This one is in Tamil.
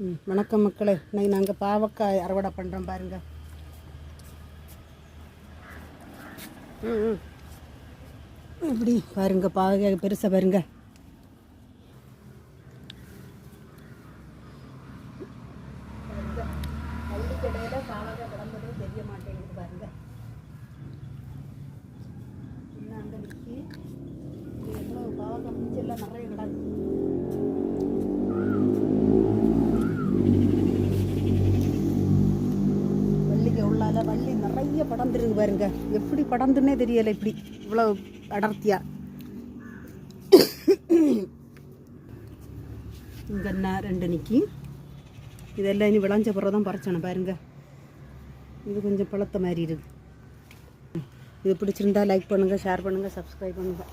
ம், வணக்கம் மக்களே. இன்னைக்கு நாங்கள் பாவக்காய் அறுவடை பண்ணுறோம் பாருங்க. ம், ம். இப்படி பாருங்க பாவக்காய் பெருசாக பாருங்க. பள்ளிக்கடையில் பாவக்காய் கிடந்ததே தெரிய நிறைய படர்ந்துருக்கு பாருங்க. எப்படி படர்ந்துன்னே தெரியலை இப்படி. இவ்வளோ அடர்த்தியா. இங்க என்ன ரெண்டு நிக்கி? இதெல்லாம் இனி விளைஞ்ச பிறகு தான் பறிச்சணும் பாருங்க. இது கொஞ்சம் பழத்த மாதிரி இருக்குது. இது பிடிச்சிருந்தா லைக் பண்ணுங்கள் ஷேர் பண்ணுங்கள் சப்ஸ்கிரைப் பண்ணுங்கள்